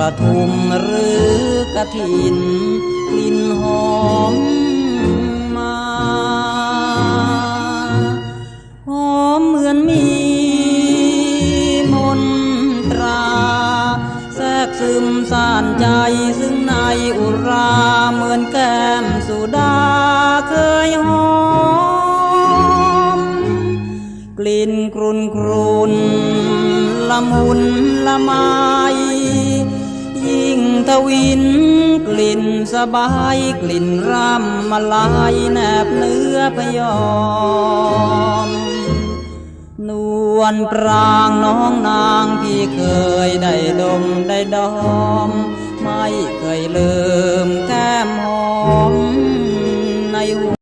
ระทุมหรือกระถินกลิ่นหอมมาหอมเหมือนมีมนตรา แทรกซึมซ่านใจซึ่งในอุราเหมือนแก้มสุดาเคยหอม กลิ่นกรุนกรุนละมุนละไมยิ่งท วินกลิ่นสบายกลิ่นร่ำมาลายแนบเนื้อพยอม นวลปรางน้องนางที่เคยได้ดมได้ดอม ไม่เคยลืมแก้มหอมในหัว